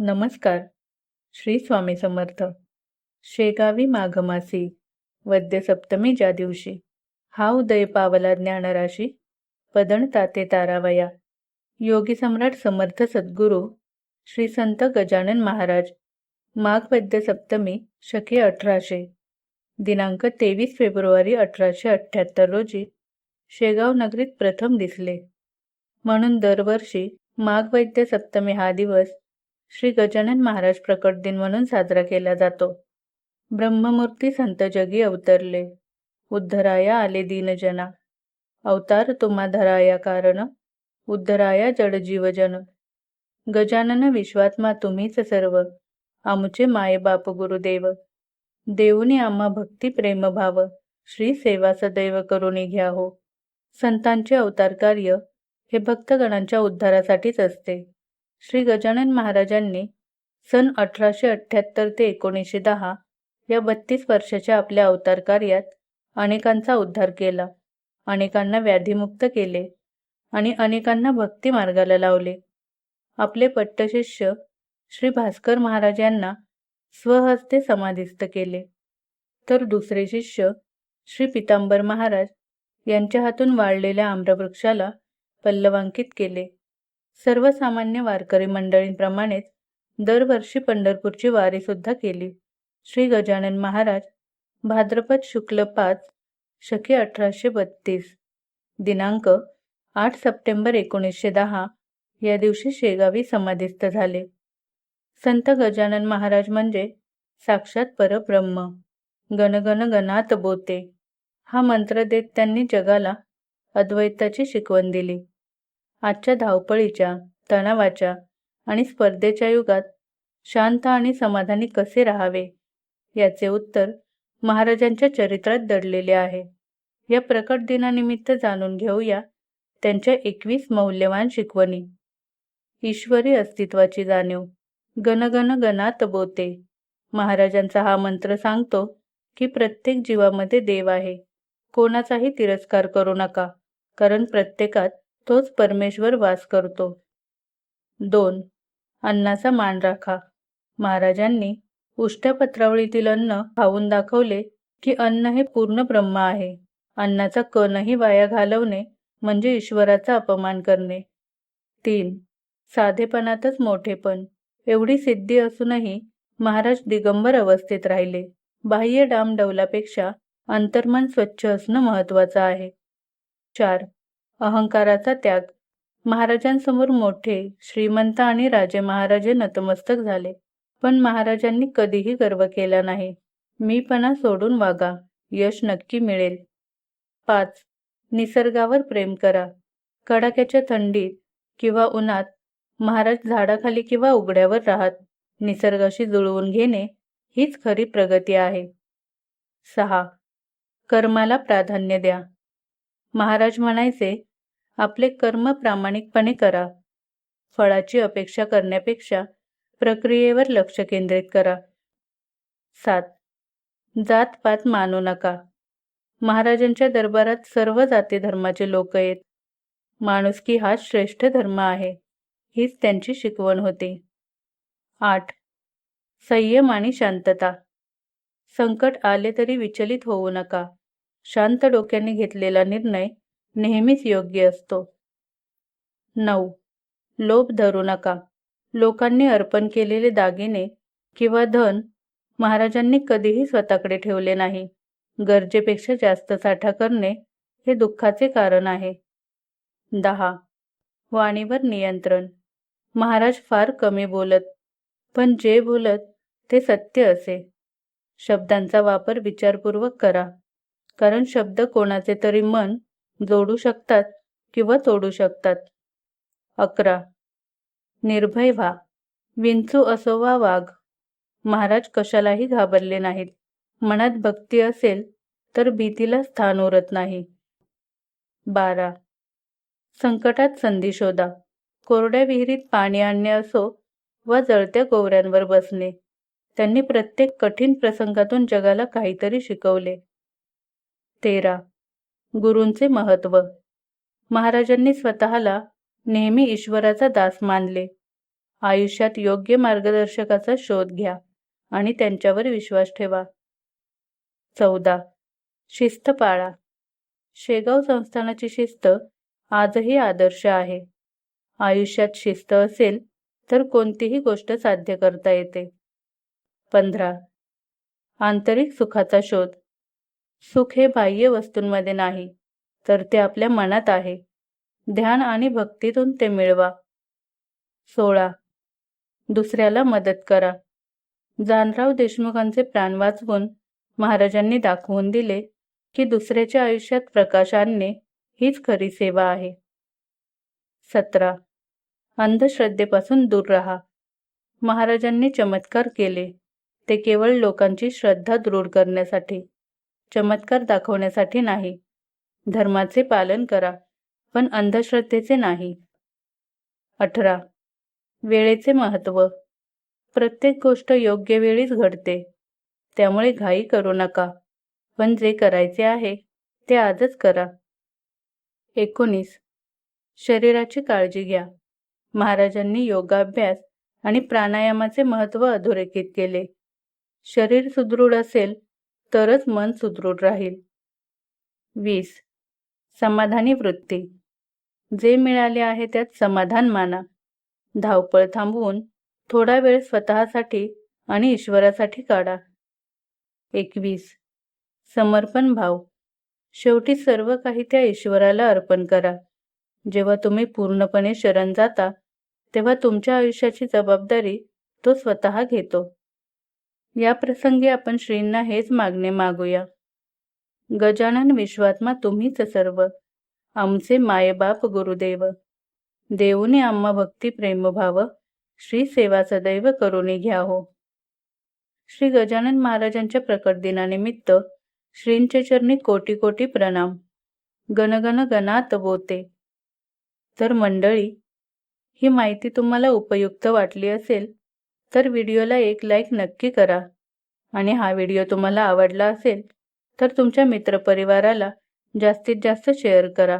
नमस्कार. श्री स्वामी समर्थ. शेगावी माघमासी वद्यसप्तमी ज्या दिवशी हा उदय पावला ज्ञानराशी पदण ताते तारावया. योगी सम्राट समर्थ सद्गुरू श्री संत गजानन महाराज माघ वद्यसप्तमी शके अठराशे. दिनांक तेवीस फेब्रुवारी अठराशे अठ्ठ्याहत्तर रोजी शेगाव नगरीत प्रथम दिसले. म्हणून दरवर्षी माघ वैद्य सप्तमी हा दिवस श्री गजानन महाराज प्रकट दिन म्हणून साजरा केला जातो. ब्रह्ममूर्ती संत जगी अवतरले. उद्धराया आले दीनजना. अवतार तुम्हा धराया कारण. उद्धराया जडजीवजन गजानन विश्वात्मा तुम्हीच सर्व. आमचे माय बाप गुरुदेव. देऊनी आम्हा भक्ती प्रेम भाव. श्री सेवा सदैव करुणी घ्या हो. संतांचे अवतार कार्य हे भक्तगणांच्या उद्धारासाठीच असते. श्री गजानन महाराजांनी सन अठराशे अठ्ठ्याहत्तर ते एकोणीसशे दहा या बत्तीस वर्षाच्या आपल्या अवतार कार्यात अनेकांचा उद्धार केला. अनेकांना व्याधीमुक्त केले आणि अनेकांना भक्ती मार्गाला लावले. आपले पट्टशिष्य श्री भास्कर महाराज यांना स्वहस्ते समाधिस्थ केले. तर दुसरे शिष्य श्री पितांबर महाराज यांच्या हातून वाढलेल्या आम्रवृक्षाला पल्लवांकित केले. सर्वसामान्य वारकरी मंडळींप्रमाणेच दरवर्षी पंढरपूरची वारी सुद्धा केली. श्री गजानन महाराज भाद्रपद शुक्ल पाच शके अठराशे बत्तीस दिनांक आठ सप्टेंबर एकोणीसशे दहा या दिवशी शेगावी समाधिस्थ झाले. संत गजानन महाराज म्हणजे साक्षात परब्रह्म. गणगण गणात बोते. हा मंत्र देत त्यांनी जगाला अद्वैताची शिकवण दिली. आजच्या धावपळीच्या तणावाच्या आणि स्पर्धेच्या युगात शांत आणि समाधानी कसे राहावे? याचे उत्तर महाराजांच्या चरित्रात दडलेले आहे. या प्रकट दिनानिमित्त जाणून घेऊया त्यांच्या एकवीस मौल्यवान शिकवणी. ईश्वरी अस्तित्वाची जाणीव. गणगण गणात बोते. महाराजांचा हा मंत्र सांगतो की प्रत्येक जीवामध्ये देव आहे. कोणाचाही तिरस्कार करू नका कारण प्रत्येकात तोच परमेश्वर वास करतो. दोन अन्नाचा मान राखा. महाराजांनी उष्ट्या पत्रावळीतील अन्न खाऊन दाखवले की अन्न हे पूर्ण ब्रह्म आहे. अन्नाचा कणही वाया घालवणे म्हणजे ईश्वराचा अपमान करणे. तीन साधेपणातच मोठेपण एवढी सिद्धी असूनही महाराज दिगंबर अवस्थेत राहिले. बाह्य डामडौलापेक्षा अंतर्मन स्वच्छ असणं महत्वाचं आहे. चार अहंकाराचा त्याग. महाराजांसमोर मोठे श्रीमंत आणि राजे महाराजे नतमस्तक झाले. पण महाराजांनी कधीही गर्व केला नाही. मीपणा सोडून वागा. यश नक्की मिळेल. पाच. निसर्गावर प्रेम करा. कडाक्याच्या थंडीत किंवा उन्हात महाराज झाडाखाली किंवा उघड्यावर राहत निसर्गाशी जुळवून घेणे हीच खरी प्रगती आहे. सहा. कर्माला प्राधान्य द्या. महाराज म्हणायचे आपले कर्म प्रामाणिकपणे करा. फळाची अपेक्षा करण्यापेक्षा प्रक्रियेवर लक्ष केंद्रित करा. सात. जात मानू नका. महाराजांच्या दरबारात सर्व जाती धर्माचे लोक येत. माणुसकी हा श्रेष्ठ धर्म आहे हीच त्यांची शिकवण होती. आठ. संयम आणि शांतता. संकट आले तरी विचलित होऊ नका. शांत डोक्याने घेतलेला निर्णय नेहमीच योग्य असतो. नऊ. लोभ धरू नका. लोकांनी अर्पण केलेले दागिने किंवा धन महाराजांनी कधीही स्वतःकडे ठेवले नाही. गरजेपेक्षा जास्त साठा करणे हे दुःखाचे कारण आहे. दहा. वाणीवर नियंत्रण. महाराज फार कमी बोलत पण जे बोलत ते सत्य असे. शब्दांचा वापर विचारपूर्वक करा. कारण शब्द कोणाचे तरी मन जोडू शकतात किंवा तोडू शकतात. अकरा. निर्भय व्हा. विंचू असो वा वाघ. महाराज कशालाही घाबरले नाहीत. मनात भक्ती असेल तर भीतीला स्थान उरत नाही. बारा. संकटात संधी शोधा. कोरड्या विहिरीत पाणी आणणे असो वा जळत्या गोवऱ्यांवर बसणे. त्यांनी प्रत्येक कठीण प्रसंगातून जगाला काहीतरी शिकवले. तेरा. गुरूंचे महत्त्व महाराजांनी स्वतःला नेहमी ईश्वराचा दास मानले. आयुष्यात योग्य मार्गदर्शकाचा शोध घ्या आणि त्यांच्यावर विश्वास ठेवा. चौदा. शिस्त पाळा शेगाव संस्थानाची शिस्त आजही आदर्श आहे. आयुष्यात शिस्त असेल तर कोणतीही गोष्ट साध्य करता येते. पंधरा. आंतरिक सुखाचा शोध. सुख हे बाह्य वस्तूंमध्ये नाही तर ते आपल्या मनात आहे. ध्यान आणि भक्तीतून ते मिळवा. सोळा. दुसऱ्याला मदत करा. जानराव देशमुखांचे प्राण वाचवून महाराजांनी दाखवून दिले की दुसऱ्याच्या आयुष्यात प्रकाश आणणे हीच खरी सेवा आहे. सतरा. अंधश्रद्धेपासून दूर राहा. महाराजांनी चमत्कार केले. ते केवळ लोकांची श्रद्धा दृढ करण्यासाठी चमत्कार दाखवण्यासाठी नाही. धर्माचे पालन करा पण अंधश्रद्धेचे नाही. अठरा. वेळेचे महत्त्व. प्रत्येक गोष्ट योग्य वेळीच घडते. त्यामुळे घाई करू नका. पण जे करायचे आहे ते आजच करा. एकोणीस. शरीराची काळजी घ्या. महाराजांनी योगाभ्यास आणि प्राणायामाचे महत्त्व अधोरेखित केले. शरीर सुदृढ असेल तरच मन सुदृढ राहील. वीस. समाधानी वृत्ती. जे मिळाले आहे त्यात समाधान माना. धावपळ थांबवून थोडा वेळ स्वतःसाठी आणि ईश्वरासाठी काढा. एकवीस. समर्पण भाव. शेवटी सर्व काही त्या ईश्वराला अर्पण करा. जेव्हा तुम्ही पूर्णपणे शरण जाता तेव्हा तुमच्या आयुष्याची जबाबदारी तो स्वतः घेतो. या प्रसंगी आपण श्रींना हेच मागणे मागूया. गजानन विश्वात्मा तुम्हीच सर्व. आमचे मायबाप गुरुदेव. देऊने आम्हा भक्ती प्रेमभाव श्री सेवा सदैव करुणी घ्या हो श्री गजानन महाराजांच्या प्रकट दिनानिमित्त श्रींचे चरणी कोटी कोटी प्रणाम. गणगण गणात बोते. तर मंडळी ही माहिती तुम्हाला उपयुक्त वाटली असेल तर व्हिडिओला एक लाईक नक्की करा. आणि हा व्हिडिओ तुम्हाला आवडला असेल तर तुमच्या मित्रपरिवाराला जास्तीत जास्त शेअर करा.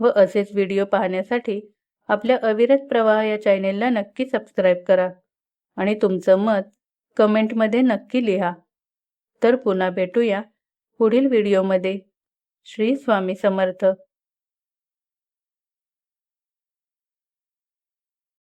व असेच व्हिडिओ पाहण्यासाठी आपल्या अविरत प्रवाह या चॅनेलला नक्की सबस्क्राईब करा. आणि तुमचं मत कमेंटमध्ये नक्की लिहा. तर पुन्हा भेटूया पुढील व्हिडिओमध्ये श्री स्वामी समर्थ.